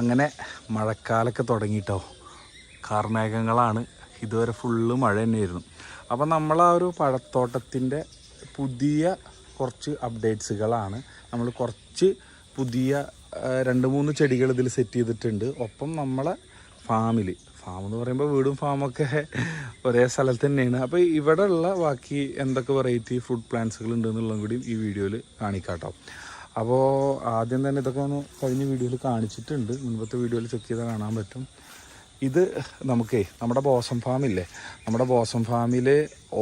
അങ്ങനെ മഴക്കാലൊക്കെ തുടങ്ങിയിട്ടോ കാർമേഘങ്ങളാണ്. ഇതുവരെ ഫുള്ള് മഴ തന്നെയായിരുന്നു. അപ്പം നമ്മൾ ആ ഒരു പഴത്തോട്ടത്തിന്റെ പുതിയ കുറച്ച് അപ്ഡേറ്റ്സുകളാണ് നമ്മൾ കുറച്ച് പുതിയ രണ്ട് മൂന്ന് ചെടികൾ ഇതിൽ സെറ്റ് ചെയ്തിട്ടുണ്ട്. ഒപ്പം നമ്മളെ ഫാമിൽ ഫാം എന്ന് പറയുമ്പോൾ വീടും ഫാമൊക്കെ ഒരേ സ്ഥലത്ത് തന്നെയാണ്. അപ്പോൾ ഇവിടെ ഉള്ള ബാക്കി എന്തൊക്കെ വെറൈറ്റി ഫുഡ് പ്ലാന്റ്സുകൾ ഉണ്ടെന്നുള്ളതും കൂടി ഈ വീഡിയോയിൽ കാണിക്കാട്ടോ. അപ്പോൾ ആദ്യം തന്നെ ഇതൊക്കെ ഒന്ന് കഴിഞ്ഞ വീഡിയോയിൽ കാണിച്ചിട്ടുണ്ട്. മുൻപത്തെ വീഡിയോയിൽ ചെക്ക് ചെയ്താൽ കാണാൻ പറ്റും. ഇത് നമുക്കേ നമ്മുടെ ബോസം ഫാമില്ലേ നമ്മുടെ ബോസം ഫാമിൽ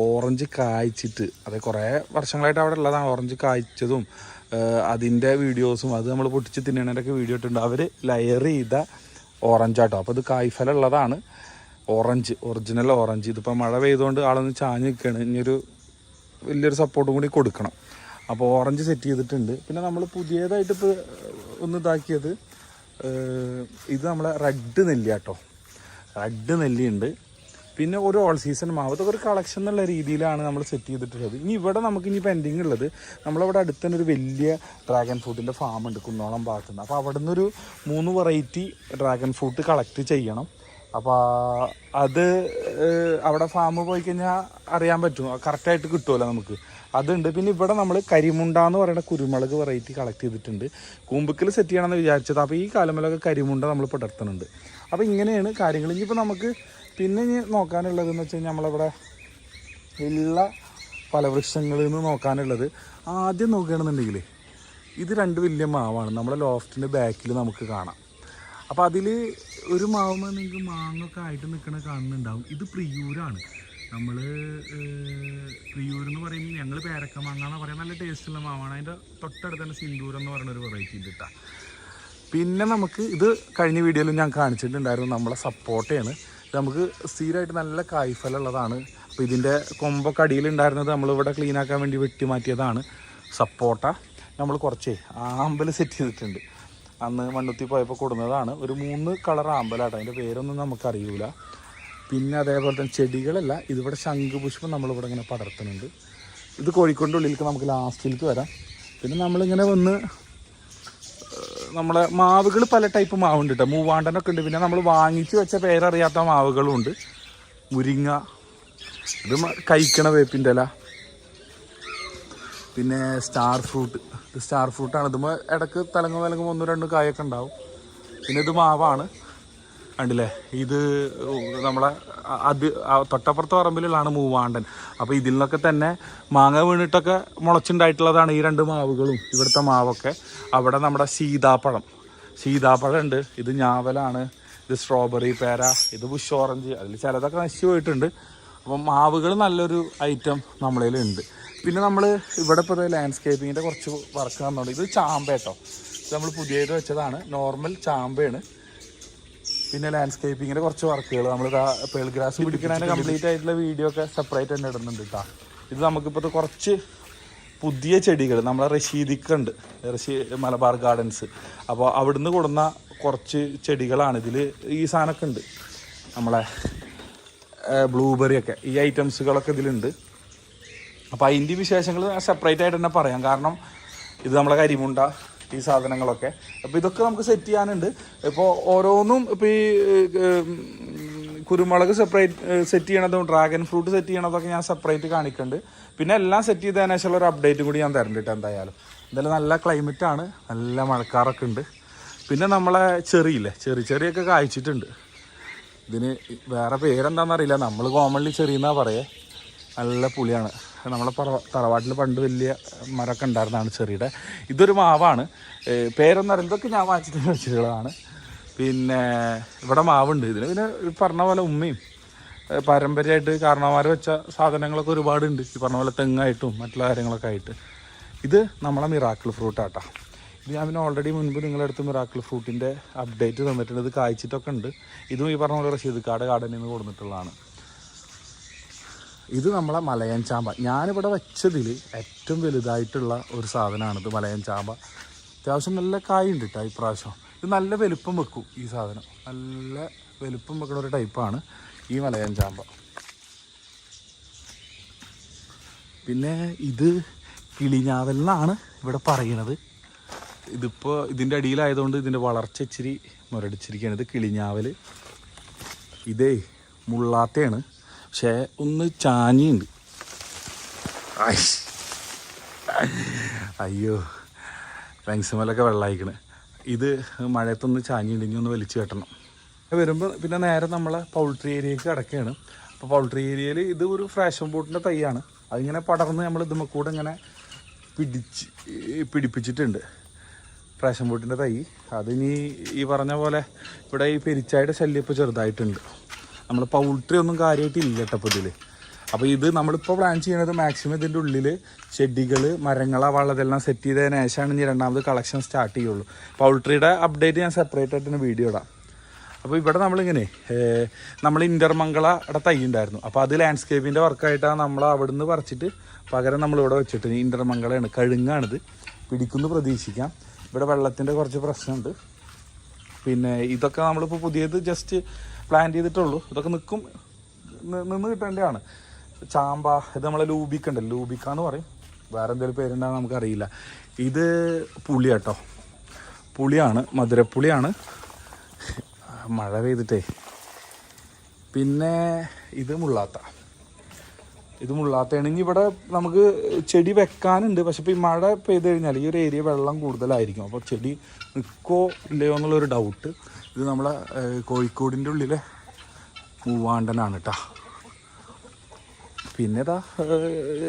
ഓറഞ്ച് കായ്ച്ചിട്ട് അത് കുറേ വർഷങ്ങളായിട്ട് അവിടെ ഉള്ളതാണ് ഓറഞ്ച് കായ്ച്ചതും അതിന്റെ വീഡിയോസും അത് നമ്മൾ പൊട്ടിച്ച് തിന്നണേന്റെയൊക്കെ വീഡിയോ ഇട്ടുണ്ട് അവർ ലെയർ ചെയ്ത ഓറഞ്ച് ആട്ടോ. അപ്പോൾ ഇത് കായ്ഫലം ഉള്ളതാണ്. ഓറഞ്ച് ഒറിജിനൽ ഓറഞ്ച് ഇതിപ്പോൾ മഴ പെയ്തുകൊണ്ട് ആളൊന്ന് ചാഞ്ഞ് നിൽക്കുകയാണ് ഇനിയൊരു വലിയൊരു സപ്പോർട്ടും കൂടി കൊടുക്കണം. അപ്പോൾ ഓറഞ്ച് സെറ്റ് ചെയ്തിട്ടുണ്ട്. പിന്നെ നമ്മൾ പുതിയതായിട്ട് ഇപ്പോൾ ഒന്ന് ഇതാക്കിയത് ഇത് നമ്മളെ റെഡ് നെല്ലി കേട്ടോ റെഡ് നെല്ലിയുണ്ട്. പിന്നെ ഒരു ഓൾ സീസൺ മാവ്. ഒരു കളക്ഷൻ എന്നുള്ള രീതിയിലാണ് നമ്മൾ സെറ്റ് ചെയ്തിട്ടുള്ളത്. ഇനി ഇവിടെ നമുക്ക് ഇനി പെൻഡിങ് ഉള്ളത് നമ്മളവിടെ അടുത്ത് തന്നെ ഒരു വലിയ ഡ്രാഗൺ ഫ്രൂട്ടിന്റെ ഫാം ഉണ്ട് കുന്നോളം ഭാഗത്തുനിന്ന്. അപ്പോൾ അവിടെ നിന്നൊരു മൂന്ന് വെറൈറ്റി ഡ്രാഗൺ ഫ്രൂട്ട് കളക്ട് ചെയ്യണം. അപ്പോൾ അത് അവിടെ ഫാം പോയി കഴിഞ്ഞാൽ അറിയാൻ പറ്റും. കറക്റ്റായിട്ട് കിട്ടുമല്ലോ നമുക്ക്. അതുണ്ട്. പിന്നെ ഇവിടെ നമ്മൾ കരിമുണ്ട എന്ന് പറയുന്ന കുരുമുളക് വെറൈറ്റി കളക്ട് ചെയ്തിട്ടുണ്ട്. കൂമ്പുക്കിൽ സെറ്റ് ചെയ്യണമെന്ന് വിചാരിച്ചത്. അപ്പോൾ ഈ കാലമേലൊക്കെ കരിമുണ്ട നമ്മൾ പടർത്തുന്നുണ്ട് അപ്പോൾ ഇങ്ങനെയാണ് കാര്യങ്ങൾ. ഇനിയിപ്പോൾ നമുക്ക് പിന്നെ ഇനി നോക്കാനുള്ളതെന്ന് വെച്ച് കഴിഞ്ഞാൽ നമ്മളിവിടെ ഉള്ള ഫലവൃക്ഷങ്ങളിൽ നിന്ന് നോക്കാനുള്ളത്. ആദ്യം നോക്കുകയാണെന്നുണ്ടെങ്കിൽ ഇത് രണ്ട് വലിയ മാവാണ്. നമ്മുടെ ലോഫ്റ്റിന്റെ ബാക്കിൽ നമുക്ക് കാണാം. അപ്പോൾ അതിൽ ഒരു മാവുമ്പോൾ നിങ്ങൾക്ക് മാങ്ങൊക്കെ ആയിട്ട് നിൽക്കണ കാണുന്നുണ്ടാവും. ഇത് പ്രിയൂരാണ്. നമ്മൾ പ്രിയൂർ എന്ന് പറയുമ്പോൾ ഞങ്ങൾ പേരക്ക മാങ്ങ എന്ന് പറയാൻ നല്ല ടേസ്റ്റുള്ള മാവാണ്. അതിന്റെ തൊട്ടടുത്ത് തന്നെ സിന്ദൂർ എന്ന് പറയുന്ന ഒരു വെറൈറ്റി ഉണ്ട് കേട്ടോ പിന്നെ നമുക്ക് ഇത് കഴിഞ്ഞ വീഡിയോയിൽ ഞാൻ കാണിച്ചിട്ടുണ്ടായിരുന്നു. നമ്മളെ സപ്പോർട്ടയാണ് നമുക്ക് സ്ഥിരമായിട്ട് നല്ല കായ്ഫലം ഉള്ളതാണ്. അപ്പോൾ ഇതിന്റെ കൊമ്പൊക്കെ അടിയിലുണ്ടായിരുന്നത് നമ്മളിവിടെ ക്ലീൻ ആക്കാൻ വേണ്ടി വെട്ടി മാറ്റിയതാണ് സപ്പോർട്ട നമ്മൾ കുറച്ചേ ആമ്പൽ സെറ്റ് ചെയ്തിട്ടുണ്ട്. അന്ന് മണ്ണുത്തി പോയപ്പോൾ കൊടുന്നതാണ്. ഒരു മൂന്ന് കളർ ആമ്പലാട്ടോ അതിന്റെ പേരൊന്നും നമുക്കറിയില്ല പിന്നെ അതേപോലെ തന്നെ ചെടികളല്ല ഇതിവിടെ ശംഖുപുഷ്പം നമ്മളിവിടെ ഇങ്ങനെ പടർത്തുന്നുണ്ട്. ഇത് കോഴിക്കോടിന്റെ ഉള്ളിലേക്ക് നമുക്ക് ലാസ്റ്റിലേക്ക് വരാം. പിന്നെ നമ്മളിങ്ങനെ വന്ന് നമ്മളെ മാവുകൾ പല ടൈപ്പ് മാവുണ്ട് കേട്ടോ മൂവാണ്ടനൊക്കെ ഉണ്ട്. പിന്നെ നമ്മൾ വാങ്ങിച്ച് വെച്ച പേരറിയാത്ത മാവുകളും ഉണ്ട് മുരിങ്ങ ഇത് കഴിക്കണ വേപ്പിന്റെ ഇല. പിന്നെ സ്റ്റാർ ഫ്രൂട്ട് ഇത് സ്റ്റാർ ഫ്രൂട്ടാണ്. ഇതുമ്പോൾ ഇടയ്ക്ക് തലങ്ങും തലങ്ങും ഒന്നും രണ്ടും കായൊക്കെ ഉണ്ടാവും. പിന്നെ ഇത് മാവാണ്. കണ്ടില്ലേ? ഇത് നമ്മളെ അത് തൊട്ടപ്പുറത്ത് തൊട്ടപ്പുറത്തെ പറമ്പിലുള്ളതാണ് മൂവാണ്ടൻ. അപ്പോൾ ഇതിൽ നിന്നൊക്കെ തന്നെ മാങ്ങ വീണിട്ടൊക്കെ മുളച്ചുണ്ടായിട്ടുള്ളതാണ് ഈ രണ്ട് മാവുകളും ഇവിടുത്തെ മാവൊക്കെ. അവിടെ നമ്മുടെ സീതാപ്പഴം. സീതാപ്പഴം ഉണ്ട് ഇത് ഞാവലാണ്. ഇത് സ്ട്രോബെറി പേര. ഇത് ബുഷ് ഓറഞ്ച് അതിൽ ചിലതൊക്കെ നശിച്ചു പോയിട്ടുണ്ട്. അപ്പം മാവുകൾ നല്ലൊരു ഐറ്റം നമ്മളതിലുണ്ട് പിന്നെ നമ്മൾ ഇവിടെ ഇപ്പോൾ ലാൻഡ്സ്കേപ്പിങ്ങിന്റെ കുറച്ച് വർക്ക് തന്നുണ്ട് ഇത് ചാമ്പേട്ടോ ഇത് നമ്മൾ പുതിയത് വെച്ചതാണ്. നോർമൽ ചാമ്പയാണ്. പിന്നെ ലാൻഡ്സ്കേപ്പിങ്ങിന്റെ കുറച്ച് വർക്കുകൾ നമ്മൾ പേൾ ഗ്രാസ് പിടിക്കുന്നതിന് കംപ്ലീറ്റ് ആയിട്ടുള്ള വീഡിയോ ഒക്കെ സെപ്പറേറ്റ് തന്നെ ഇടുന്നുണ്ട് കേട്ടോ ഇത് നമുക്കിപ്പോൾ കുറച്ച് പുതിയ ചെടികൾ നമ്മളെ റഷീദിക്കുണ്ട്. റഷീ മലബാർ ഗാർഡൻസ് അപ്പോൾ അവിടുന്ന് കൊടുന്ന കുറച്ച് ചെടികളാണ് ഇതിൽ ഈ സാധനമൊക്കെ ഉണ്ട്. നമ്മളെ ബ്ലൂബെറി ഒക്കെ. ഈ ഐറ്റംസുകളൊക്കെ ഇതിലുണ്ട്. അപ്പോൾ അതിന്റെ വിശേഷങ്ങൾ സെപ്പറേറ്റ് ആയിട്ട് തന്നെ പറയാം. കാരണം ഇത് നമ്മളെ കരിമുണ്ട ഈ സാധനങ്ങളൊക്കെ. അപ്പോൾ ഇതൊക്കെ നമുക്ക് സെറ്റ് ചെയ്യാനുണ്ട്. ഇപ്പോൾ ഓരോന്നും ഇപ്പോൾ ഈ കുരുമുളക് സെപ്പറേറ്റ് സെറ്റ് ചെയ്യണതും ഡ്രാഗൺ ഫ്രൂട്ട് സെറ്റ് ചെയ്യണതൊക്കെ ഞാൻ സെപ്പറേറ്റ് കാണിക്കുന്നുണ്ട് പിന്നെ എല്ലാം സെറ്റ് ചെയ്തതിനു ശേഷം ഒരു അപ്ഡേറ്റ് കൂടി ഞാൻ തരണ്ടിട്ട് എന്തായാലും. എന്തായാലും നല്ല ക്ലൈമറ്റ് ആണ്. നല്ല മഴക്കാറൊക്കെ ഉണ്ട്. പിന്നെ നമ്മളെ ചെറിയില്ലേ ചെറിയ ചെറിയൊക്കെ കായ്ച്ചിട്ടുണ്ട്. ഇതിന് വേറെ പേരെന്താണെന്ന് അറിയില്ല. നമ്മൾ കോമൺലി ചെറിയെന്നാ പറയേ. നല്ല പുളിയാണ്. നമ്മളെ തറവാട്ടിൽ പണ്ട് വലിയ മരമൊക്കെ ഉണ്ടായിരുന്നതാണ് ചെറിയുടെ. ഇതൊരു മാവാണ്. ഏ, പേരൊന്നും അറിയില്ല. ഇതൊക്കെ ഞാൻ വാങ്ങിച്ചിട്ട് വെച്ചിട്ടുള്ളതാണ്. പിന്നെ ഇവിടെ മാവുണ്ട്. ഇതിന് പിന്നെ പറഞ്ഞ പോലെ ഉമ്മയും പാരമ്പര്യമായിട്ട് കാരണവന്മാർ വെച്ച സാധനങ്ങളൊക്കെ ഒരുപാടുണ്ട്. ഈ പറഞ്ഞ പോലെ തെങ്ങായിട്ടും മറ്റുള്ള കാര്യങ്ങളൊക്കെ ആയിട്ട്. ഇത് നമ്മളെ മിറാക്കിൾ ഫ്രൂട്ടാട്ടാ. ഇത് ഞാൻ പിന്നെ ഓൾറെഡി മുൻപ് അടുത്ത് മിറാക്കിൾ ഫ്രൂട്ടിന്റെ അപ്ഡേറ്റ് തന്നിട്ടുണ്ട്. ഇത് കായ്ച്ചിട്ടൊക്കെ ഉണ്ട്. ഇതും ഈ പറഞ്ഞ പോലെ റഷീദ് കാട് ഗാർഡനിൽ നിന്ന് കൊടുത്തിട്ടുള്ളതാണ് ഇത് നമ്മളെ മലയൻ ചാമ്പ. ഞാനിവിടെ വെച്ചതിൽ ഏറ്റവും വലുതായിട്ടുള്ള ഒരു സാധനമാണിത് മലയൻ ചാമ്പ. അത്യാവശ്യം നല്ല കായുണ്ട് കേട്ടോ ഇപ്രാവശ്യം. ഇത് നല്ല വലുപ്പം വെക്കും ഈ സാധനം. നല്ല വലുപ്പം വെക്കുന്ന ഒരു ടൈപ്പാണ് ഈ മലയൻ ചാമ്പ. പിന്നെ ഇത് കിളിഞ്ഞാവൽ എന്നാണ് ഇവിടെ പറയണത്. ഇതിപ്പോൾ ഇതിന്റെ അടിയിലായതുകൊണ്ട് ഇതിന്റെ വളർച്ച ഇച്ചിരി മുരടിച്ചിരിക്കുകയാണ്. ഇത് കിളിഞ്ഞാവൽ. ഇതേ മുള്ളാത്തയാണ്. പക്ഷേ ഒന്ന് ചാഞ്ഞിയുണ്ട്. അയ്യോ ലങ്സുമലൊക്കെ വെള്ളമായിക്കണ് ഇത് മഴയത്തൊന്ന് ചാഞ്ഞിണ്ട് ഇനി ഒന്ന് വലിച്ചു കെട്ടണം. വരുമ്പോൾ പിന്നെ നേരെ നമ്മളെ പൗൾട്രി ഏരിയക്ക് കിടക്കുകയാണ് അപ്പോൾ പൗൾട്രി ഏരിയയിൽ ഇത് ഒരു ഫ്രാഷൻ ബോട്ടിന്റെ തൈയാണ്. അതിങ്ങനെ പടർന്ന് നമ്മൾ ഇതുമ്മ കൂടെ ഇങ്ങനെ പിടിച്ച് പിടിപ്പിച്ചിട്ടുണ്ട്. ഫ്രാഷൻ ബോട്ടിന്റെ തൈ. അതിനി ഈ പറഞ്ഞ പോലെ ഇവിടെ ഈ പെരിച്ചായുടെ ശല്യം ഇപ്പോൾ ചെറുതായിട്ടുണ്ട്. നമ്മൾ പൗൾട്രി ഒന്നും കാര്യമായിട്ട് ഇല്ല ഇതിൽ അപ്പോൾ ഇത് നമ്മളിപ്പോൾ പ്ലാൻ ചെയ്യുന്നത് മാക്സിമം ഇതിന്റെ ഉള്ളിൽ ചെടികൾ മരങ്ങൾ ആ വള്ളതെല്ലാം സെറ്റ് ചെയ്തതിന് ശേഷമാണ് ഇനി രണ്ടാമത് കളക്ഷൻ സ്റ്റാർട്ട് ചെയ്യുള്ളൂ. പൗൾട്രിയുടെ അപ്ഡേറ്റ് ഞാൻ സെപ്പറേറ്റ് ആയിട്ട് വീഡിയോ ഇടാം. അപ്പോൾ ഇവിടെ നമ്മളിങ്ങനെ നമ്മൾ നമ്മൾ ഇന്റർമംഗളയുടെ തൈ ഉണ്ടായിരുന്നു. അപ്പോൾ അത് ലാൻഡ്സ്കേപ്പിന്റെ വർക്കായിട്ടാണ് നമ്മൾ അവിടെ നിന്ന് പറിച്ചിട്ട് പകരം നമ്മളിവിടെ വെച്ചിട്ട് ഇന്റർമംഗളയാണ് കഴുങ്ങാണിത്. പിടിക്കുന്നു പ്രതീക്ഷിക്കാം. ഇവിടെ വെള്ളത്തിന്റെ കുറച്ച് പ്രശ്നമുണ്ട്. പിന്നെ ഇതൊക്കെ നമ്മളിപ്പോൾ പുതിയത് ജസ്റ്റ് പ്ലാൻ ചെയ്തിട്ടുള്ളൂ. ഇതൊക്കെ നിൽക്കും നിന്ന് കിട്ടേണ്ടതാണ്. ചാമ്പ ഇത് നമ്മളെ ലൂബിക്ക ലൂബിക്ക എന്ന് പറയും. വേറെ എന്തെങ്കിലും പേരുണ്ടാകും നമുക്കറിയില്ല. ഇത് പുളി കേട്ടോ. പുളിയാണ് മധുരപ്പുളിയാണ്. മഴ പെയ്തിട്ടേ. പിന്നെ ഇത് മുള്ളാത്ത. ഇത് മുള്ളാത്തയാണ് ഇനി ഇവിടെ നമുക്ക് ചെടി വെക്കാനുണ്ട്. പക്ഷെ ഇപ്പോൾ ഈ മഴ പെയ്ത് കഴിഞ്ഞാൽ ഈ ഒരു ഏരിയ വെള്ളം കൂടുതലായിരിക്കും. അപ്പോൾ ചെടി നിൽക്കോ ഇല്ലയോ എന്നുള്ളൊരു ഡൗട്ട് ഇത് നമ്മളെ കോഴിക്കോടിന്റെ ഉള്ളിലെ മൂവാണ്ടനാണ് കേട്ടോ പിന്നെ ഇതാ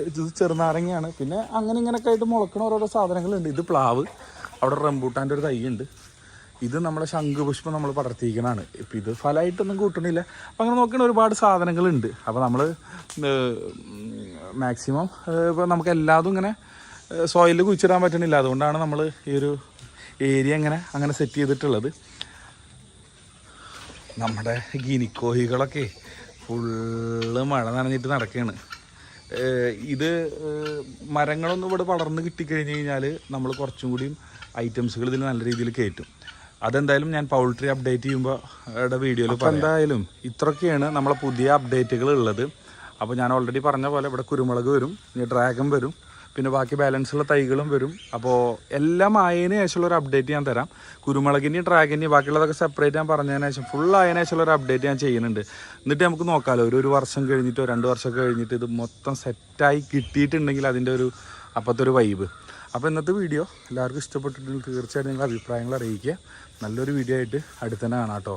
ഇത് ചെറുനാരങ്ങയാണ്. പിന്നെ അങ്ങനെ ഇങ്ങനെയൊക്കെ ആയിട്ട് മുളക്കണ ഓരോരോ സാധനങ്ങളുണ്ട്. ഇത് പ്ലാവ് അവിടെ റംബൂട്ടാന്റെ ഒരു തൈ ഉണ്ട് ഇത് നമ്മളെ ശംഖുപുഷ്പം നമ്മൾ പടർത്തിയിരിക്കണതാണ് ഇപ്പം ഇത് ഫലമായിട്ടൊന്നും കൂട്ടണില്ല. അപ്പം അങ്ങനെ നോക്കണ ഒരുപാട് സാധനങ്ങളുണ്ട്. അപ്പോൾ നമ്മൾ മാക്സിമം ഇപ്പോൾ നമുക്ക് എല്ലാതും ഇങ്ങനെ സോയിലിൽ കുഴിച്ചിടാൻ പറ്റണില്ല. അതുകൊണ്ടാണ് നമ്മൾ ഈ ഒരു ഏരിയ ഇങ്ങനെ അങ്ങനെ സെറ്റ് ചെയ്തിട്ടുള്ളത്. നമ്മുടെ ഗിനിക്കോഹികളൊക്കെ ഫുള്ള് മഴ നനഞ്ഞിട്ട് നടക്കുകയാണ്. ഇത് മരങ്ങളൊന്നും ഇവിടെ വളർന്ന് കിട്ടിക്കഴിഞ്ഞ് കഴിഞ്ഞാൽ നമ്മൾ കുറച്ചും കൂടിയും ഐറ്റംസുകൾ ഇതിൽ നല്ല രീതിയിൽ കയറ്റും. അതെന്തായാലും ഞാൻ പൗൾട്രി അപ്ഡേറ്റ് ചെയ്യുമ്പോൾ വീഡിയോയിൽ അപ്പോൾ എന്തായാലും ഇത്രയൊക്കെയാണ് നമ്മളെ പുതിയ അപ്ഡേറ്റുകൾ ഉള്ളത്. അപ്പോൾ ഞാൻ ഓൾറെഡി പറഞ്ഞ പോലെ ഇവിടെ കുരുമുളക് വരും ഇനി ഡ്രാഗൺ വരും പിന്നെ ബാക്കി ബാലൻസുള്ള തൈകളും വരും. അപ്പോൾ എല്ലാം ആയതിനു ശേഷമുള്ള ഒരു അപ്ഡേറ്റ് ഞാൻ തരാം. കുരുമുളകിന്റെയും ഡ്രാഗന്റെയും ബാക്കിയുള്ളതൊക്കെ സെപ്പറേറ്റ് ഞാൻ പറഞ്ഞതിന് ശേഷം ഫുൾ ആയതിനു ശേഷമുള്ള ഒരു അപ്ഡേറ്റ് ഞാൻ ചെയ്യുന്നുണ്ട്. എന്നിട്ട് നമുക്ക് നോക്കാമല്ലോ ഒരു ഒരു വർഷം കഴിഞ്ഞിട്ടോ രണ്ട് വർഷം കഴിഞ്ഞിട്ട് ഇത് മൊത്തം സെറ്റായി കിട്ടിയിട്ടുണ്ടെങ്കിൽ അതിന്റെ ഒരു അപ്പോഴത്തെ ഒരു വൈബ് അപ്പോൾ ഇന്നത്തെ വീഡിയോ എല്ലാവർക്കും ഇഷ്ടപ്പെട്ടിട്ടുണ്ടെങ്കിൽ തീർച്ചയായിട്ടും നിങ്ങളുടെ അഭിപ്രായങ്ങൾ അറിയിക്കുക. നല്ലൊരു വീഡിയോ ആയിട്ട് അടുത്തന്നെ കാണാം കേട്ടോ.